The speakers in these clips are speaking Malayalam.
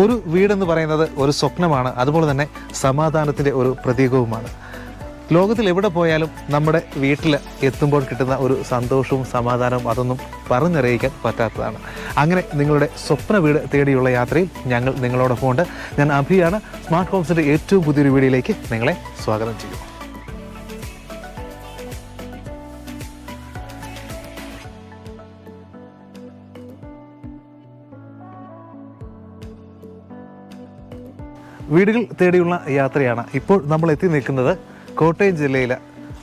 ഒരു വീടെന്ന് പറയുന്നത് ഒരു സ്വപ്നമാണ്. അതുപോലെ തന്നെ സമാധാനത്തിന്റെ ഒരു പ്രതീകവുമാണ്. ലോകത്തിൽ എവിടെ പോയാലും നമ്മുടെ വീട്ടിൽ എത്തുമ്പോൾ കിട്ടുന്ന ഒരു സന്തോഷവും സമാധാനവും അതൊന്നും പറഞ്ഞറിയിക്കാൻ പറ്റാത്തതാണ്. അങ്ങനെ നിങ്ങളുടെ സ്വപ്ന വീട് തേടിയുള്ള യാത്രയിൽ ഞങ്ങൾ നിങ്ങളോടൊപ്പം ഉണ്ട് ഞാൻ അഭിയാണ്. സ്മാർട്ട് ഹോംസിന്റെ ഏറ്റവും പുതിയൊരു വീഡിയോയിലേക്ക് നിങ്ങളെ സ്വാഗതം ചെയ്യുന്നു. വീടുകൾ തേടിയുള്ള യാത്രയാണ്. ഇപ്പോൾ നമ്മൾ എത്തി നിൽക്കുന്നത് കോട്ടയം ജില്ലയിലെ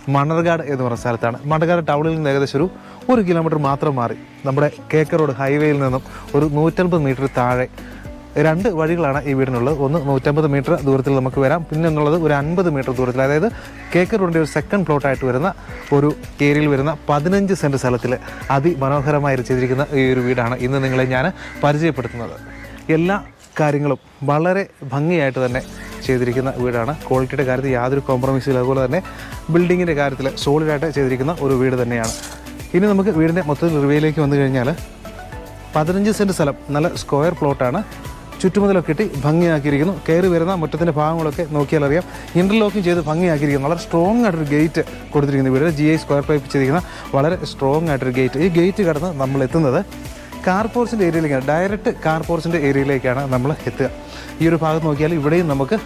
മണർകാട് എന്ന് പറഞ്ഞ സ്ഥലത്താണ്. മണർകാട് ടൗണിൽ നിന്ന് ഏകദേശം ഒരു ഒരു കിലോമീറ്റർ മാത്രം മാറി. നമ്മുടെ കേക്കർ റോഡ് ഹൈവേയിൽ നിന്നും ഒരു നൂറ്റൻപത് മീറ്റർ താഴെ. രണ്ട് വഴികളാണ് ഈ വീടിനുള്ളത്. ഒന്ന് നൂറ്റമ്പത് മീറ്റർ ദൂരത്തിൽ നമുക്ക് വരാം. പിന്നെ എന്നുള്ളത് ഒരു അൻപത് മീറ്റർ ദൂരത്തിൽ. അതായത് കേക്കർ റോഡിന്റെ ഒരു സെക്കൻഡ് പ്ലോട്ടായിട്ട് വരുന്ന ഒരു ഏരിയയിൽ വരുന്ന പതിനഞ്ച് സെന്റ് സ്ഥലത്തിൽ അതിമനോഹരമായി ചെയ്തിരിക്കുന്ന ഈ ഒരു വീടാണ് ഇന്ന് നിങ്ങളെ ഞാൻ പരിചയപ്പെടുത്തുന്നത്. എല്ലാ കാര്യങ്ങളും വളരെ ഭംഗിയായിട്ട് തന്നെ ചെയ്തിരിക്കുന്ന വീടാണ്. ക്വാളിറ്റിയുടെ കാര്യത്തിൽ യാതൊരു കോംപ്രമൈസില്ല അതുപോലെ തന്നെ ബിൽഡിങ്ങിന്റെ കാര്യത്തിൽ സോളിഡായിട്ട് ചെയ്തിരിക്കുന്ന ഒരു വീട് തന്നെയാണ്. ഇനി നമുക്ക് വീടിന്റെ മൊത്തത്തിൽ റിവ്യൂയിലേക്ക് വന്നു കഴിഞ്ഞാൽ പതിനഞ്ച് സെന്റ് സ്ഥലം നല്ല സ്ക്വയർ പ്ലോട്ടാണ് ചുറ്റുമുതലൊക്കെ ഇട്ടി ഭംഗിയാക്കിയിരിക്കുന്നു. കയറി വരുന്ന മുറ്റത്തിന്റെ ഭാഗങ്ങളൊക്കെ നോക്കിയാൽ അറിയാം. ഇന്റർലോക്കിംഗ് ചെയ്ത് ഭംഗിയാക്കിയിരിക്കുന്നു. വളരെ സ്ട്രോങ് ആയിട്ടൊരു ഗേറ്റ് കൊടുത്തിരിക്കുന്ന വീട്. ജി ഐ സ്ക്വയർ പൈപ്പ് ചെയ്തിരിക്കുന്ന വളരെ സ്ട്രോങ് ആയിട്ടൊരു ഗേറ്റ് ഈ ഗേറ്റ് കടന്ന് നമ്മൾ എത്തുന്നത് കാർ പോർച്ചിന്റെ ഏരിയയിലേക്കാണ് ഡയറക്റ്റ് കാർ പോർച്ചിന്റെ ഏരിയയിലേക്കാണ് നമ്മൾ എത്തുക. ഈ ഒരു ഭാഗത്ത് നോക്കിയാൽ ഇവിടെയും നമുക്ക്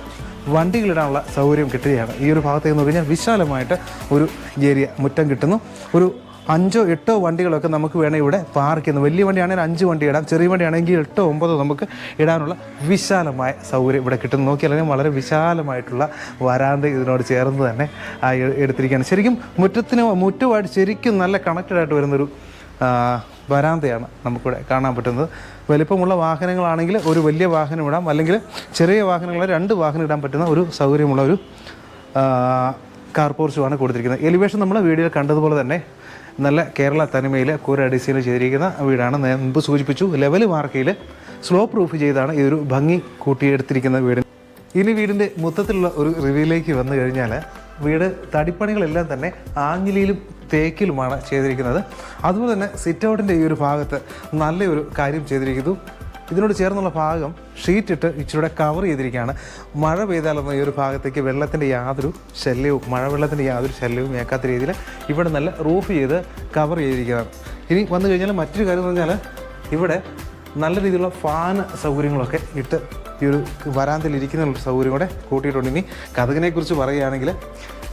വണ്ടികളിടാനുള്ള സൗകര്യം കിട്ടുകയാണ്. ഈ ഒരു ഭാഗത്തേക്ക് നോക്കി കഴിഞ്ഞാൽ വിശാലമായിട്ട് ഒരു ഏരിയ മുറ്റം കിട്ടുന്നു. ഒരു അഞ്ചോ എട്ടോ വണ്ടികളൊക്കെ നമുക്ക് വേണേൽ ഇവിടെ പാർക്ക് ചെയ്യുന്നു വലിയ വണ്ടിയാണെങ്കിൽ അഞ്ച് വണ്ടി ഇടാം. ചെറിയ വണ്ടിയാണെങ്കിൽ എട്ടോ ഒമ്പതോ നമുക്ക് ഇടാനുള്ള വിശാലമായ സൗകര്യം ഇവിടെ കിട്ടുന്നു. നോക്കിയാൽ വളരെ വിശാലമായിട്ടുള്ള വരാന്ത ഇതിനോട് ചേർന്ന് തന്നെ എടുത്തിരിക്കുകയാണ്. ശരിക്കും മുറ്റത്തിന് മുറ്റുമായിട്ട് ശരിക്കും നല്ല കണക്റ്റഡ് ആയിട്ട് വരുന്നൊരു വരാന്തയാണ് നമുക്കിവിടെ കാണാൻ പറ്റുന്നത്. വലിപ്പമുള്ള വാഹനങ്ങളാണെങ്കിൽ ഒരു വലിയ വാഹനം ഇടാം. അല്ലെങ്കിൽ ചെറിയ വാഹനങ്ങൾ രണ്ട് വാഹനം ഇടാൻ പറ്റുന്ന ഒരു സൗകര്യമുള്ള ഒരു കാർ പോർച്ചുമാണ് കൊടുത്തിരിക്കുന്നത്. എലിവേഷൻ നമ്മൾ വീഡിയോയിൽ കണ്ടതുപോലെ തന്നെ നല്ല കേരള തനിമയിൽ കൂര ഡിസൈൻ ചെയ്തിരിക്കുന്ന വീടാണ്. മുമ്പ് സൂചിപ്പിച്ചു ലെവൽ മാർക്കയിൽ സ്ലോ പ്രൂഫ് ചെയ്താണ് ഈ ഒരു ഭംഗി കൂട്ടിയെടുത്തിരിക്കുന്ന വീട്. ഇനി വീടിന്റെ മൊത്തത്തിലുള്ള ഒരു റിവ്യൂയിലേക്ക് വന്നു കഴിഞ്ഞാൽ വീട് തടിപ്പണികളെല്ലാം തന്നെ ആഞ്ഞിലിയിലും തേക്കിലുമാണ് ചെയ്തിരിക്കുന്നത്. അതുപോലെ തന്നെ സിറ്റ് ഔട്ടിന്റെ ഈ ഒരു ഭാഗത്ത് നല്ലൊരു കാര്യം ചെയ്തിരിക്കുന്നു. ഇതിനോട് ചേർന്നുള്ള ഭാഗം ഷീറ്റ് ഇട്ട് ഇച്ചിരൂടെ കവർ ചെയ്തിരിക്കുകയാണ്. മഴ പെയ്താലൊന്നും ഈ ഒരു ഭാഗത്തേക്ക് വെള്ളത്തിന്റെ യാതൊരു ശല്യവും മഴവെള്ളത്തിന്റെ യാതൊരു ശല്യവും ഏക്കാത്ത രീതിയിൽ ഇവിടെ നല്ല റൂഫ് ചെയ്ത് കവർ ചെയ്തിരിക്കുകയാണ്. ഇനി വന്നു കഴിഞ്ഞാൽ മറ്റൊരു കാര്യം എന്ന് പറഞ്ഞാൽ ഇവിടെ നല്ല രീതിയിലുള്ള ഫാൻ സൗകര്യങ്ങളൊക്കെ ഇട്ട് ഈ ഒരു വരാന്തയിൽ ഇരിക്കുന്ന സൗകര്യം കൂടെ കൂട്ടിയിട്ടുണ്ട്. ഇനി കഥകിനെക്കുറിച്ച് പറയുകയാണെങ്കിൽ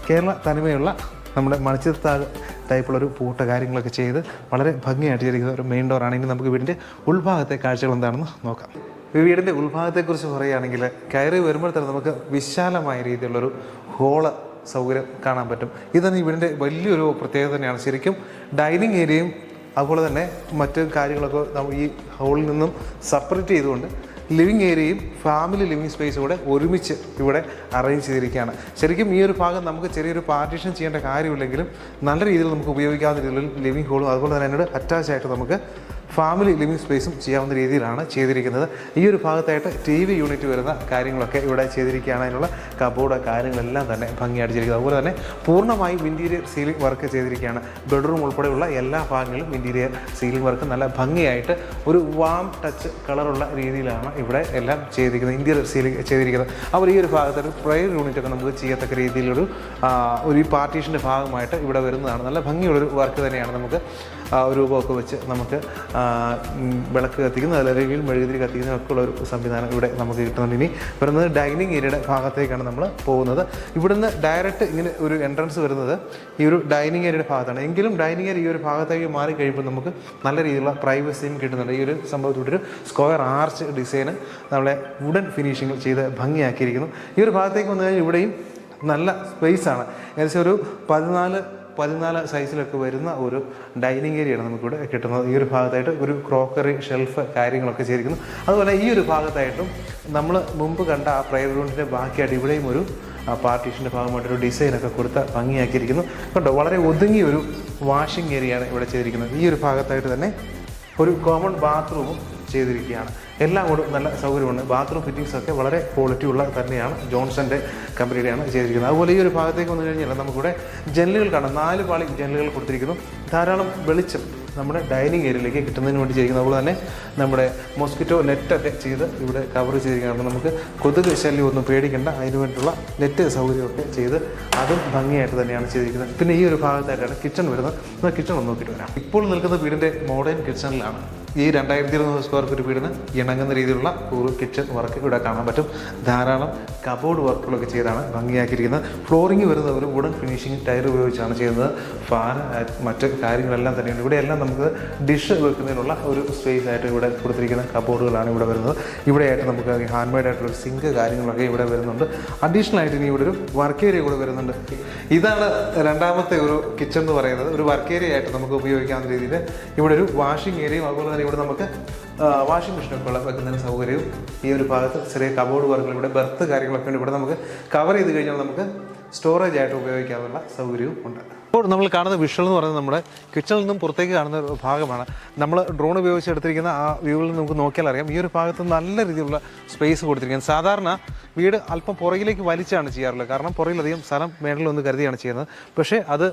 കേരള തനിമയുള്ള നമ്മുടെ മണിച്ചിത്താഴ് ടൈപ്പുള്ളൊരു പൂട്ട കാര്യങ്ങളൊക്കെ ചെയ്ത് വളരെ ഭംഗിയായിട്ട് ചെയ്തിരിക്കുന്ന ഒരു മെയിൻ ഡോറാണ്. ഇനി നമുക്ക് വീടിന്റെ ഉൾഭാഗത്തെ കാഴ്ചകൾ എന്താണെന്ന് നോക്കാം. ഈ വീടിന്റെ ഉൾഭാഗത്തെക്കുറിച്ച് പറയുകയാണെങ്കിൽ കയറി വരുമ്പോൾ തന്നെ നമുക്ക് വിശാലമായ രീതിയിലുള്ളൊരു ഹോൾ സൗകര്യം കാണാൻ പറ്റും. ഇതാണ് ഈ വീടിന്റെ വലിയൊരു പ്രത്യേകത തന്നെയാണ്. ശരിക്കും ഡൈനിങ് ഏരിയയും അതുപോലെ തന്നെ മറ്റ് കാര്യങ്ങളൊക്കെ ഈ ഹോളിൽ നിന്നും സെപ്പറേറ്റ് ചെയ്തുകൊണ്ട് ലിവിങ് ഏരിയയും ഫാമിലി ലിവിങ് സ്പേസും കൂടെ ഒരുമിച്ച് ഇവിടെ അറേഞ്ച് ചെയ്തിരിക്കുകയാണ്. ശരിക്കും ഈ ഒരു ഭാഗം നമുക്ക് ചെറിയൊരു പാർട്ടീഷൻ ചെയ്യേണ്ട കാര്യമില്ലെങ്കിലും നല്ല രീതിയിൽ നമുക്ക് ഉപയോഗിക്കാവുന്ന രീതിയിൽ ലിവിങ് ഹോളും അതുപോലെ തന്നെ അതിനോട് അറ്റാച്ച് ആയിട്ട് നമുക്ക് ഫാമിലി ലിവിംഗ് സ്പേസും ചെയ്യാവുന്ന രീതിയിലാണ് ചെയ്തിരിക്കുന്നത്. ഈ ഒരു ഭാഗത്തായിട്ട് ടി വി യൂണിറ്റ് വരുന്ന കാര്യങ്ങളൊക്കെ ഇവിടെ ചെയ്തിരിക്കുകയാണ്. അതിനുള്ള കബോർഡ് കാര്യങ്ങളെല്ലാം തന്നെ ഭംഗിയായിട്ട് ചെയ്തിരിക്കുന്നത് അതുപോലെ തന്നെ പൂർണമായും ഇന്റീരിയർ സീലിംഗ് വർക്ക് ചെയ്തിരിക്കുകയാണ്. ബെഡ്റൂം ഉൾപ്പെടെയുള്ള എല്ലാ ഭാഗങ്ങളിലും ഇന്റീരിയർ സീലിംഗ് വർക്ക് നല്ല ഭംഗിയായിട്ട് ഒരു വാം ടച്ച് കളറുള്ള രീതിയിലാണ് ഇവിടെ എല്ലാം ചെയ്തിരിക്കുന്നത്. ഇന്റീരിയർ സീലിംഗ് ചെയ്തിരിക്കുന്നത്. അപ്പോൾ ഈ ഒരു ഭാഗത്തൊരു പ്രയർ യൂണിറ്റ് ഒക്കെ നമുക്ക് ചെയ്യത്തക്ക രീതിയിലൊരു ഒരു പാർട്ടീഷന്റെ ഭാഗമായിട്ട് ഇവിടെ വരുന്നതാണ്. നല്ല ഭംഗിയുള്ളൊരു വർക്ക് തന്നെയാണ് നമുക്ക് രൂപമൊക്കെ വെച്ച് നമുക്ക് ആ, വിളക്ക് കത്തിക്കുന്ന അല്ലെങ്കിൽ മെഴുകുതിരി കത്തിക്കുന്ന ഒക്കെ ഉള്ള ഒരു സംവിധാനം ഇവിടെ നമുക്ക് കിട്ടുന്നുണ്ട്. ഇനി വരുന്നത് ഡൈനിങ് ഏരിയയുടെ ഭാഗത്തേക്കാണ് നമ്മൾ പോകുന്നത്. ഇവിടുന്ന് ഡയറക്റ്റ് ഇങ്ങനെ ഒരു എൻട്രൻസ് വരുന്നത് ഈ ഒരു ഡൈനിങ് ഏരിയയുടെ ഭാഗത്താണ്. എങ്കിലും ഡൈനിങ് ഏരിയ ഈ ഒരു ഭാഗത്തേക്ക് മാറി കഴിയുമ്പോൾ നമുക്ക് നല്ല രീതിയിലുള്ള പ്രൈവസിയും കിട്ടുന്നുണ്ട്. ഈ ഒരു സംഭവത്തിലൂടെ ഒരു സ്ക്വയർ ആർച്ച് ഡിസൈന് നമ്മളെ വുഡൻ ഫിനിഷിങ് ചെയ്ത് ഭംഗിയാക്കിയിരിക്കുന്നു. ഈ ഒരു ഭാഗത്തേക്ക് വന്നു കഴിഞ്ഞാൽ ഇവിടെയും നല്ല സ്പേസാണ് ഏകദേശം ഒരു പതിനാല് പതിനാല് സൈസിലൊക്കെ വരുന്ന ഒരു ഡൈനിങ് ഏരിയയാണ് നമുക്കിവിടെ കിട്ടുന്നത്. ഈ ഒരു ഭാഗത്തായിട്ട് ഒരു ക്രോക്കറി ഷെൽഫ് കാര്യങ്ങളൊക്കെ ചെയ്തിരിക്കുന്നു. അതുപോലെ ഈ ഒരു ഭാഗത്തായിട്ടും നമ്മൾ മുമ്പ് കണ്ട ആ പ്രയർ റൂമിന്റെ ബാക്കിയായിട്ട് ഇവിടെയും ഒരു പാർട്ടീഷന്റെ ഭാഗമായിട്ടൊരു ഡിസൈനൊക്കെ കൊടുത്ത് ഭംഗിയാക്കിയിരിക്കുന്നു. കണ്ടോ വളരെ ഒതുങ്ങിയ ഒരു വാഷിംഗ് ഏരിയയാണ് ഇവിടെ ചെയ്തിരിക്കുന്നത്. ഈ ഒരു ഭാഗത്തായിട്ട് തന്നെ ഒരു കോമൺ ബാത്റൂമും ചെയ്തിരിക്കുകയാണ്. എല്ലാം കൂടെ നല്ല സൗകര്യമുണ്ട്. ബാത്റൂം ഫിറ്റിങ്സ് ഒക്കെ വളരെ ക്വാളിറ്റി ഉള്ള തന്നെയാണ് ജോൺസന്റെ കമ്പനിയുടെയാണ് ചെയ്തിരിക്കുന്നത്. അതുപോലെ ഈ ഒരു ഭാഗത്തേക്ക് വന്നു കഴിഞ്ഞാൽ നമുക്കിവിടെ ജനലുകൾ കാണാം. നാല് പാളി ജനലുകൾ കൊടുത്തിരിക്കുന്നു. ധാരാളം വെളിച്ചം നമ്മുടെ ഡൈനിങ് ഏരിയയിലേക്ക് കിട്ടുന്നതിന് വേണ്ടി ചെയ്യുന്നത് അതുപോലെ തന്നെ നമ്മുടെ മോസ്കിറ്റോ നെറ്റൊക്കെ ചെയ്ത് ഇവിടെ കവർ ചെയ്തിരിക്കുകയാണ്. നമുക്ക് കൊതുക് ശല്യം ഒന്നും പേടിക്കേണ്ട. അതിന് വേണ്ടിയിട്ടുള്ള നെറ്റ് സൗകര്യമൊക്കെ ചെയ്ത് അതും ഭംഗിയായിട്ട് തന്നെയാണ് ചെയ്തിരിക്കുന്നത്. പിന്നെ ഈ ഒരു ഭാഗത്തായിട്ടാണ് കിച്ചൺ വരുന്നത്. കിച്ചൺ ഒന്ന് നോക്കിയിട്ട് വരാം. ഇപ്പോൾ നിൽക്കുന്ന വീടിന്റെ മോഡേൺ കിച്ചണിലാണ് ഈ രണ്ടായിരത്തി ഇരുന്നൂറ് സ്ക്വയർ ഫീറ്റ് വീടിന് ഇണങ്ങുന്ന രീതിയിലുള്ള ഒരു കിച്ചൺ വർക്ക് ഇവിടെ കാണാൻ പറ്റും. ധാരാളം കബോർഡ് വർക്കുകളൊക്കെ ചെയ്താണ് ഭംഗിയാക്കിയിരിക്കുന്നത്. ഫ്ലോറിംഗ് വരുന്നത് ഒരു വുഡൻ ഫിനിഷിംഗ് ടയർ ഉപയോഗിച്ചാണ് ചെയ്യുന്നത്. ഫാൻ മറ്റ് കാര്യങ്ങളെല്ലാം തന്നെയുണ്ട്. ഇവിടെയെല്ലാം നമുക്ക് ഡിഷ് വെക്കുന്നതിനുള്ള ഒരു സ്പേസ് ആയിട്ട് ഇവിടെ കൊടുത്തിരിക്കുന്ന കബോർഡുകളാണ് ഇവിടെ വരുന്നത്. ഇവിടെയായിട്ട് നമുക്ക് ഹാൻഡ് മെയ്ഡ് ആയിട്ടുള്ള സിങ്ക് കാര്യങ്ങളൊക്കെ ഇവിടെ വരുന്നുണ്ട്. അഡീഷണൽ ആയിട്ട് ഇനി ഇവിടെ ഒരു വർക്ക് ഏരിയ കൂടെ വരുന്നുണ്ട്. ഇതാണ് രണ്ടാമത്തെ ഒരു കിച്ചൺ എന്ന് പറയുന്നത്. ഒരു വർക്ക് ഏരിയ ആയിട്ട് നമുക്ക് ഉപയോഗിക്കാവുന്ന രീതിയിൽ ഇവിടെ ഒരു വാഷിംഗ് ഏരിയയും അതുപോലെ തന്നെ ഇവിടെ നമുക്ക് വാഷിംഗ് മെഷീനൊക്കെ വെക്കുന്നതിന് സൗകര്യവും ഈ ഒരു ഭാഗത്ത് ചെറിയ കബോർഡ് വർക്കുകൾ ഇവിടെ ബർത്ത് കാര്യങ്ങളൊക്കെ ഉണ്ട്. ഇവിടെ നമുക്ക് കവർ ചെയ്ത് കഴിഞ്ഞാൽ നമുക്ക് സ്റ്റോറേജ് ആയിട്ട് ഉപയോഗിക്കാനുള്ള സൗകര്യവും ഉണ്ട്. ഇപ്പോൾ നമ്മൾ കാണുന്ന വിഷ്വൽ എന്ന് പറയുന്നത് നമ്മുടെ കിച്ചണിൽ നിന്നും പുറത്തേക്ക് കാണുന്ന ഒരു ഭാഗമാണ്. നമ്മൾ ഡ്രോൺ ഉപയോഗിച്ച് എടുത്തിരിക്കുന്ന ആ വ്യൂവിൽ നമുക്ക് നോക്കിയാൽ അറിയാം. ഈ ഒരു ഭാഗത്ത് നല്ല രീതിയിലുള്ള സ്പേസ് കൊടുത്തിരിക്കുന്നത് സാധാരണ വീട് അല്പം പുറകിലേക്ക് വലിച്ചാണ് ചെയ്യാറുള്ളത്. കാരണം പുറകിലധികം സ്ഥലം മേളിലൊന്ന് കരുതിയാണ് ചെയ്യുന്നത്. പക്ഷേ അത്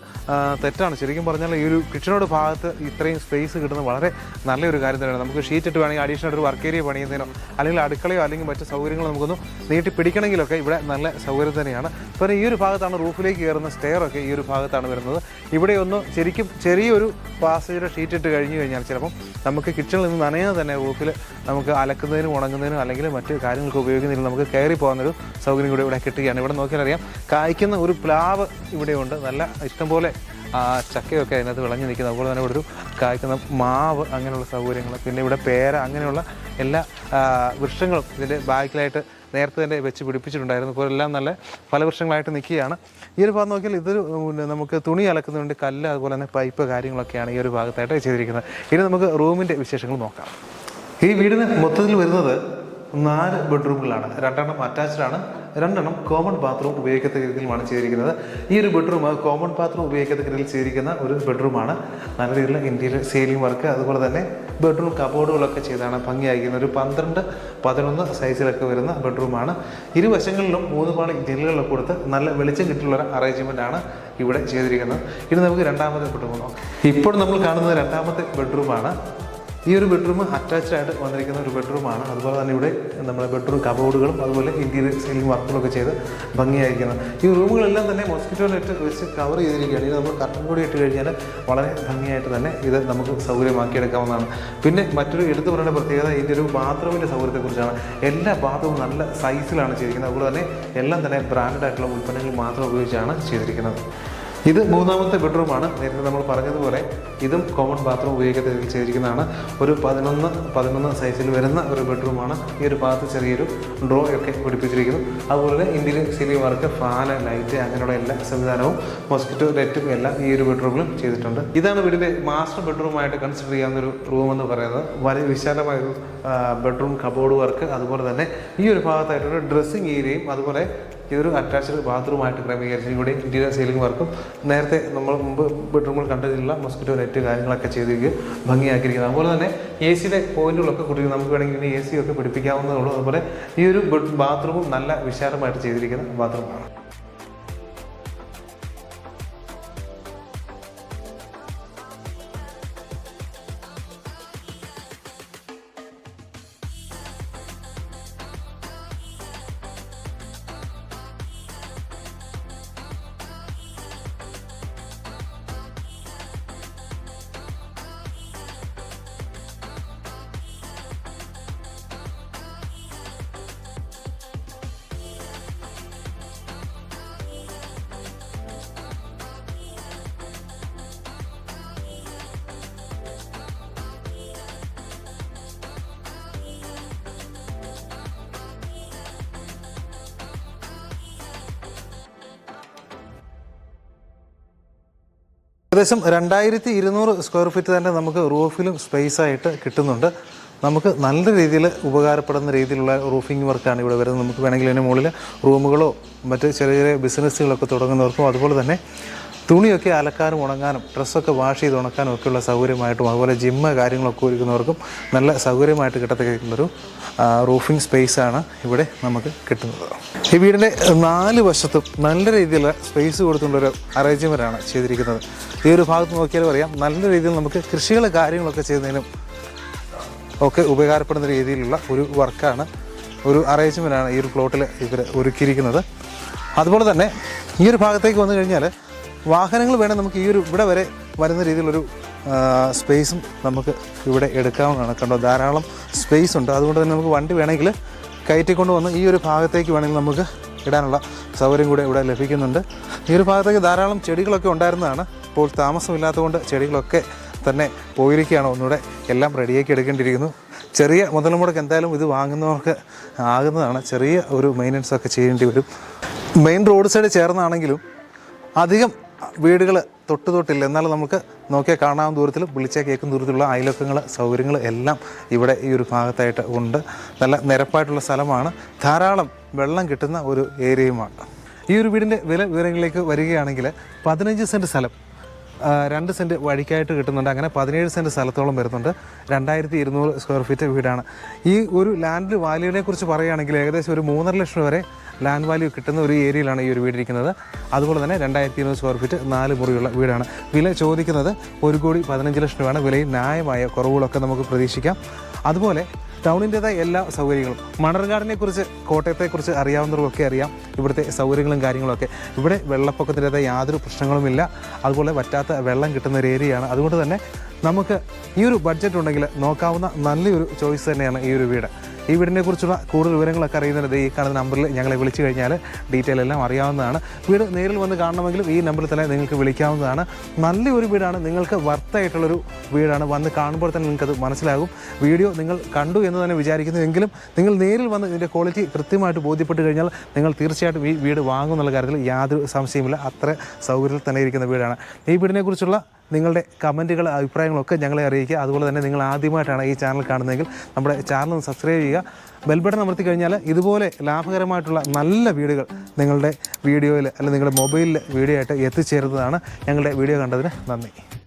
തെറ്റാണ്. ശരിക്കും പറഞ്ഞാൽ ഈ ഒരു കിച്ചണോട് ഭാഗത്ത് ഇത്രയും സ്പേസ് കിട്ടുന്നത് വളരെ നല്ലൊരു കാര്യം തന്നെയാണ്. നമുക്ക് ഷീറ്റ് ഇട്ട് വേണമെങ്കിൽ അഡീഷണൽ ഒരു വർക്ക് ഏരിയ പണിയുന്നതിനോ അല്ലെങ്കിൽ അടുക്കളയോ അല്ലെങ്കിൽ മറ്റ് സൗകര്യങ്ങളോ നമുക്കൊന്ന് നീട്ടി പിടിക്കണമെങ്കിലൊക്കെ ഇവിടെ നല്ല സൗകര്യം തന്നെയാണ്. പിന്നെ ഈ ഒരു ഭാഗത്താണ് റൂഫിലേക്ക് കയറുന്ന സ്റ്റെയറൊക്കെ ഈ ഒരു ഭാഗത്താണ് വരുന്നത്. ഇവിടെ ഒന്ന് ശരിക്കും ചെറിയൊരു പാസേജിലെ ഷീറ്റ് ഇട്ട് കഴിഞ്ഞു കഴിഞ്ഞാൽ ചിലപ്പം നമുക്ക് കിച്ചണിൽ നിന്ന് നനയാതെ തന്നെ റൂഫിൽ നമുക്ക് അലക്കുന്നതിനും ഉണങ്ങുന്നതിനും അല്ലെങ്കിൽ മറ്റ് കാര്യങ്ങൾക്ക് ഉപയോഗിക്കുന്നതിനും നമുക്ക് കയറി പോകുന്നൊരു സൗകര്യം കൂടി ഇവിടെ കിട്ടുകയാണ്. ഇവിടെ നോക്കിയാൽ അറിയാം കായ്ക്കുന്ന ഒരു പ്ലാവ് ഇവിടെയുണ്ട് നല്ല ഇഷ്ടംപോലെ ചക്കയൊക്കെ അതിനകത്ത് വിളഞ്ഞു നിൽക്കുന്നത് അതുപോലെ തന്നെ ഇവിടെ ഒരു കായ്ക്കുന്ന മാവ് അങ്ങനെയുള്ള സൗകര്യങ്ങൾ പിന്നെ ഇവിടെ പേര അങ്ങനെയുള്ള എല്ലാ വൃക്ഷങ്ങളും ഇതിന്റെ ബാക്കിലായിട്ട് നേരത്തെ തന്നെ വെച്ച് പിടിപ്പിച്ചിട്ടുണ്ടായിരുന്നു. ഇപ്പോൾ എല്ലാം നല്ല പല വർഷങ്ങളായിട്ട് നിൽക്കുകയാണ്. ഈ ഒരു ഭാഗം നോക്കിയാൽ ഇതൊരു പിന്നെ നമുക്ക് തുണി അലക്കുന്നുണ്ട് കല്ല് അതുപോലെ തന്നെ പൈപ്പ് കാര്യങ്ങളൊക്കെയാണ് ഈ ഒരു ഭാഗത്തായിട്ട് ചെയ്തിരിക്കുന്നത്. ഇനി നമുക്ക് റൂമിന്റെ വിശേഷങ്ങൾ നോക്കാം. ഈ വീടിന് മൊത്തത്തിൽ വരുന്നത് നാല് ബെഡ്റൂമുകളാണ്. രണ്ടെണ്ണം അറ്റാച്ച്ഡാണ് രണ്ടെണ്ണം കോമൺ ബാത്റൂം ഉപയോഗിക്കത്തക്ക രീതിയിലുമാണ് ചെയ്തിരിക്കുന്നത്. ഈ ഒരു ബെഡ്റൂം കോമൺ ബാത്റൂം ഉപയോഗിക്കത്തക്ക രീതിയിൽ ചെയ്തിരിക്കുന്ന ഒരു ബെഡ്റൂമാണ് നല്ല രീതിയിലുള്ള ഇന്ത്യയിലെ സീലിംഗ് വർക്ക് അതുപോലെ തന്നെ ബെഡ്റൂം കബോർഡുകളൊക്കെ ചെയ്താണ് ഭംഗിയായിരിക്കുന്ന ഒരു പന്ത്രണ്ട് പതിനൊന്ന് സൈസിലൊക്കെ വരുന്ന ബെഡ്റൂമാണ് ഇരുവശങ്ങളിലും മൂന്ന് പാളി ജനലുകളൊക്കെ കൊടുത്ത് നല്ല വെളിച്ചം കിട്ടിയുള്ള ഒരു അറേഞ്ച്മെന്റ് ആണ് ഇവിടെ ചെയ്തിരിക്കുന്നത്. ഇനി നമുക്ക് രണ്ടാമത്തെ ബെഡ്റൂം ഇപ്പോൾ നമ്മൾ കാണുന്നത് രണ്ടാമത്തെ ബെഡ്റൂമാണ് ഈ ഒരു ബെഡ്റൂം അറ്റാച്ച്ഡ് ആയിട്ട് വന്നിരിക്കുന്ന ഒരു ബെഡ്റൂമാണ് അതുപോലെ തന്നെ ഇവിടെ നമ്മുടെ ബെഡ്റൂം കബോർഡുകളും അതുപോലെ ഇന്റീരിയർ സീലിംഗ് വർക്കുകളൊക്കെ ചെയ്ത് ഭംഗിയായിരിക്കുന്നത് ഈ റൂമുകളെല്ലാം തന്നെ മോസ്കിറ്റോ നെറ്റ് വെച്ച് കവർ ചെയ്തിരിക്കുകയാണ്. ഇത് നമ്മൾ കർട്ടൻ കൂടി ഇട്ട് കഴിഞ്ഞാൽ വളരെ ഭംഗിയായിട്ട് തന്നെ ഇത് നമുക്ക് സൗകര്യമാക്കിയെടുക്കാവുന്നതാണ്. പിന്നെ മറ്റൊരു എടുത്തു പറയേണ്ട പ്രത്യേകത ഇതിന്റെ ഒരു ബാത്റൂമിന്റെ സൗകര്യത്തെക്കുറിച്ചാണ്. എല്ലാ ബാത്റൂമും നല്ല സൈസിലാണ് ചെയ്തിരിക്കുന്നത്. അതുപോലെ തന്നെ എല്ലാം തന്നെ ബ്രാൻഡഡ് ആയിട്ടുള്ള ഉൽപ്പന്നങ്ങൾ മാത്രം ഉപയോഗിച്ചാണ് ചെയ്തിരിക്കുന്നത്. ഇത് മൂന്നാമത്തെ ബെഡ്റൂമാണ്. നേരത്തെ നമ്മൾ പറഞ്ഞതുപോലെ ഇതും കോമൺ ബാത്റൂം ഉപയോഗിക്കത്തിൽ ചെയ്തിരിക്കുന്നതാണ്. ഒരു പതിനൊന്ന് പതിനൊന്ന് സൈസിൽ വരുന്ന ഒരു ബെഡ്റൂമാണ്. ഈ ഒരു ഭാഗത്ത് ചെറിയൊരു ഡ്രോ ഒക്കെ പിടിപ്പിച്ചിരിക്കുന്നു. അതുപോലെ തന്നെ ഇന്ത്യയിൽ സീലിംഗ് വർക്ക് ഫാന് ലൈറ്റ് അങ്ങനെയുള്ള എല്ലാ സംവിധാനവും മോസ്കിറ്റോ നെറ്റും എല്ലാം ഈ ഒരു ബെഡ്റൂമിലും ചെയ്തിട്ടുണ്ട്. ഇതാണ് വീടിന്റെ മാസ്റ്റർ ബെഡ്റൂമായിട്ട് കൺസിഡർ ചെയ്യാവുന്ന ഒരു റൂം എന്ന് പറയുന്നത്. വളരെ വിശാലമായൊരു ബെഡ്റൂം കബോർഡ് വർക്ക് അതുപോലെ തന്നെ ഈ ഒരു ഭാഗത്തായിട്ടൊരു ഡ്രസ്സിങ് ഏരിയയും അതുപോലെ ഇതൊരു അറ്റാച്ച്ഡ് ബാത്റൂമായിട്ട് ക്രമീകരിച്ചു ഇവിടെ ഇന്റീരിയർ സീലിംഗ് വർക്കും നേരത്തെ നമ്മൾ മുമ്പ് ബെഡ്റൂമിൽ കണ്ടതിലുള്ള മസ്കിറ്റോ നെറ്റ് കാര്യങ്ങളൊക്കെ ചെയ്തിരിക്കുക. ഭംഗിയാക്കിയിരിക്കുന്നത് അതുപോലെ തന്നെ എ സിയുടെ പോയിന്റുകളൊക്കെ കൊടുക്കുക. നമുക്ക് വേണമെങ്കിൽ ഇനി എ സി ഒക്കെ പിടിപ്പിക്കാവുന്നതുള്ളൂ അതുപോലെ ഈ ഒരു ബാത്റൂമും നല്ല വിശാലമായിട്ട് ചെയ്തിരിക്കുന്ന ബാത്റൂമാണ് ഏകദേശം രണ്ടായിരത്തി ഇരുന്നൂറ് സ്ക്വയർ ഫീറ്റ് തന്നെ നമുക്ക് റൂഫിലും സ്പേസ് ആയിട്ട് കിട്ടുന്നുണ്ട്. നമുക്ക് നല്ല രീതിയിൽ ഉപകാരപ്പെടുന്ന രീതിയിലുള്ള റൂഫിംഗ് വർക്കാണ് ഇവിടെ വരുന്നത്. നമുക്ക് വേണമെങ്കിൽ അതിന് മുകളിൽ റൂമുകളോ മറ്റ് ചെറിയ ചെറിയ ബിസിനസ്സുകളൊക്കെ തുടങ്ങുന്നവർക്കും അതുപോലെ തന്നെ തുണിയൊക്കെ അലക്കാനും ഉണങ്ങാനും ഡ്രസ്സൊക്കെ വാഷ് ചെയ്ത് ഉണക്കാനും ഒക്കെയുള്ള സൗകര്യമായിട്ടും അതുപോലെ ജിമ്മ് കാര്യങ്ങളൊക്കെ ഒരുക്കുന്നവർക്കും നല്ല സൗകര്യമായിട്ട് കിട്ടത്തക്കുള്ളൊരു റൂഫിംഗ് സ്പേസാണ് ഇവിടെ നമുക്ക് കിട്ടുന്നത്. ഈ വീടിന്റെ നാല് വശത്തും നല്ല രീതിയിലുള്ള സ്പേസ് കൊടുത്തുള്ളൊരു അറേഞ്ച്മെന്റാണ് ചെയ്തിരിക്കുന്നത്. ഈ ഒരു ഭാഗത്ത് നോക്കിയാൽ പറയാം നല്ല രീതിയിൽ നമുക്ക് കൃഷികൾ കാര്യങ്ങളൊക്കെ ചെയ്യുന്നതിനും ഒക്കെ ഉപകാരപ്പെടുന്ന രീതിയിലുള്ള ഒരു വർക്കാണ് ഒരു അറേഞ്ച്മെന്റാണ് ഈ ഒരു പ്ലോട്ടിൽ ഇവർ ഒരുക്കിയിരിക്കുന്നത്. അതുപോലെ തന്നെ ഈ ഒരു ഭാഗത്തേക്ക് വന്നു കഴിഞ്ഞാൽ വാഹനങ്ങൾ വേണേൽ നമുക്ക് ഈ ഒരു ഇവിടെ വരെ വരുന്ന രീതിയിലൊരു സ്പേസും നമുക്ക് ഇവിടെ എടുക്കാവുന്നതാണ്. കണ്ടോ ധാരാളം സ്പേസ് ഉണ്ട്. അതുകൊണ്ട് തന്നെ നമുക്ക് വണ്ടി വേണമെങ്കിൽ കയറ്റിക്കൊണ്ട് വന്ന് ഈ ഒരു ഭാഗത്തേക്ക് വേണമെങ്കിൽ നമുക്ക് ഇടാനുള്ള സൗകര്യം കൂടെ ഇവിടെ ലഭിക്കുന്നുണ്ട്. ഈ ഒരു ഭാഗത്തേക്ക് ധാരാളം ചെടികളൊക്കെ ഉണ്ടായിരുന്നതാണ്. ഇപ്പോൾ താമസമില്ലാത്തതുകൊണ്ട് ചെടികളൊക്കെ തന്നെ പോയിരിക്കുകയാണ്. ഒന്നുകൂടെ എല്ലാം റെഡിയാക്കി എടുക്കേണ്ടിയിരിക്കുന്നു. ചെറിയ മുതൽ മുടക്ക് എന്തായാലും ഇത് വാങ്ങുന്നവർക്ക് ആകുന്നതാണ്. ചെറിയ ഒരു മെയിന്റനൻസ് ഒക്കെ ചെയ്യേണ്ടി വരും. മെയിൻ റോഡ് സൈഡ് ചേർന്നാണെങ്കിലും അധികം വീടുകൾ തൊട്ട് തൊട്ടില്ല. എന്നാലും നമുക്ക് നോക്കിയാൽ കാണാവുന്ന ദൂരത്തിൽ വിളിച്ചാൽ കേൾക്കുന്ന ദൂരത്തിലുള്ള അയലക്കങ്ങൾ സൗകര്യങ്ങൾ എല്ലാം ഇവിടെ ഈ ഒരു ഭാഗത്തായിട്ട് ഉണ്ട്. നല്ല നിരപ്പായിട്ടുള്ള സ്ഥലമാണ്. ധാരാളം വെള്ളം കിട്ടുന്ന ഒരു ഏരിയയുമാണ്. ഈ ഒരു വീടിന്റെ വില വിവരങ്ങളിലേക്ക് വരികയാണെങ്കിൽ പതിനഞ്ച് സെന്റ് സ്ഥലം രണ്ട് സെന്റ് വഴിക്കായിട്ട് കിട്ടുന്നുണ്ട്. അങ്ങനെ പതിനേഴ് സെന്റ് സ്ഥലത്തോളം വരുന്നുണ്ട്. രണ്ടായിരത്തി ഇരുന്നൂറ് സ്ക്വയർ ഫീറ്റ് വീടാണ്. ഈ ഒരു ലാൻഡ് വാല്യൂനെ കുറിച്ച് പറയുകയാണെങ്കിൽ ഏകദേശം ഒരു മൂന്നര ലക്ഷം വരെ ലാൻഡ് വാല്യൂ കിട്ടുന്ന ഒരു ഏരിയയിലാണ് ഈ ഒരു വീടിരിക്കുന്നത് അതുപോലെ തന്നെ രണ്ടായിരത്തി ഇരുന്നൂറ് സ്ക്വയർ ഫീറ്റ് നാല് മുറിയുള്ള വീടാണ്. വില ചോദിക്കുന്നത് ഒരു കോടി പതിനഞ്ച് ലക്ഷം രൂപയാണ്. വിലയിൽ ന്യായമായ കുറവുകളൊക്കെ നമുക്ക് പ്രതീക്ഷിക്കാം. അതുപോലെ ടൗണിന്റെതായ എല്ലാ സൗകര്യങ്ങളും. മണർകാടിനെ കുറിച്ച് കോട്ടയത്തെക്കുറിച്ച് അറിയാവുന്നവർക്കൊക്കെ അറിയാം. ഇവിടുത്തെ സൗകര്യങ്ങളും കാര്യങ്ങളൊക്കെ. ഇവിടെ വെള്ളപ്പൊക്കത്തിന്റെതായ യാതൊരു പ്രശ്നങ്ങളുമില്ല. അതുപോലെ വറ്റാത്ത വെള്ളം കിട്ടുന്ന ഒരു ഏരിയയാണ്. അതുകൊണ്ട് തന്നെ നമുക്ക് ഈ ഒരു ബഡ്ജറ്റ് ഉണ്ടെങ്കിൽ നോക്കാവുന്ന നല്ലൊരു ചോയ്സ് തന്നെയാണ് ഈ ഒരു വീട്. ഈ വീടിനെ കുറിച്ചുള്ള കൂടുതൽ വിവരങ്ങളൊക്കെ അറിയുന്നത് ഈ കാണുന്ന നമ്പറിൽ ഞങ്ങളെ വിളിച്ചു കഴിഞ്ഞാൽ ഡീറ്റെയിൽ എല്ലാം അറിയാവുന്നതാണ്. വീട് നേരിൽ വന്ന് കാണണമെങ്കിലും ഈ നമ്പറിൽ തന്നെ നിങ്ങൾക്ക് വിളിക്കാവുന്നതാണ്. നല്ലൊരു വീടാണ് നിങ്ങൾക്ക് വർത്തായിട്ടുള്ളൊരു വീടാണ്. വന്ന് കാണുമ്പോൾ തന്നെ നിങ്ങൾക്കത് മനസ്സിലാകും. വീഡിയോ നിങ്ങൾ കണ്ടു എന്ന് തന്നെ വിചാരിക്കുന്നു എങ്കിലും നിങ്ങൾ നേരിൽ വന്ന് ഇതിന്റെ ക്വാളിറ്റി കൃത്യമായിട്ട് ബോധ്യപ്പെട്ട് കഴിഞ്ഞാൽ നിങ്ങൾ തീർച്ചയായിട്ടും ഈ വീട് വാങ്ങും എന്നുള്ള കാര്യത്തിൽ യാതൊരു സംശയമില്ല അത്ര സൗകര്യത്തിൽ തന്നെ ഇരിക്കുന്ന വീടാണ്. ഈ വീടിനെക്കുറിച്ചുള്ള നിങ്ങളുടെ കമന്റുകൾ അഭിപ്രായങ്ങളൊക്കെ ഞങ്ങളെ അറിയിക്കുക. അതുപോലെ തന്നെ നിങ്ങൾ ആദ്യമായിട്ടാണ് ഈ ചാനൽ കാണുന്നതെങ്കിൽ നമ്മുടെ ചാനൽ ഒന്ന് സബ്സ്ക്രൈബ് ചെയ്യുക. ബെൽബട്ടൺ അമർത്തി കഴിഞ്ഞാൽ ഇതുപോലെ ലാഭകരമായിട്ടുള്ള നല്ല വീടുകൾ നിങ്ങളുടെ വീഡിയോയിൽ അല്ലെങ്കിൽ നിങ്ങളുടെ മൊബൈലിൽ വീഡിയോ ആയിട്ട് എത്തിച്ചേരുന്നതാണ് ഞങ്ങളുടെ വീഡിയോ കണ്ടതിന് നന്ദി.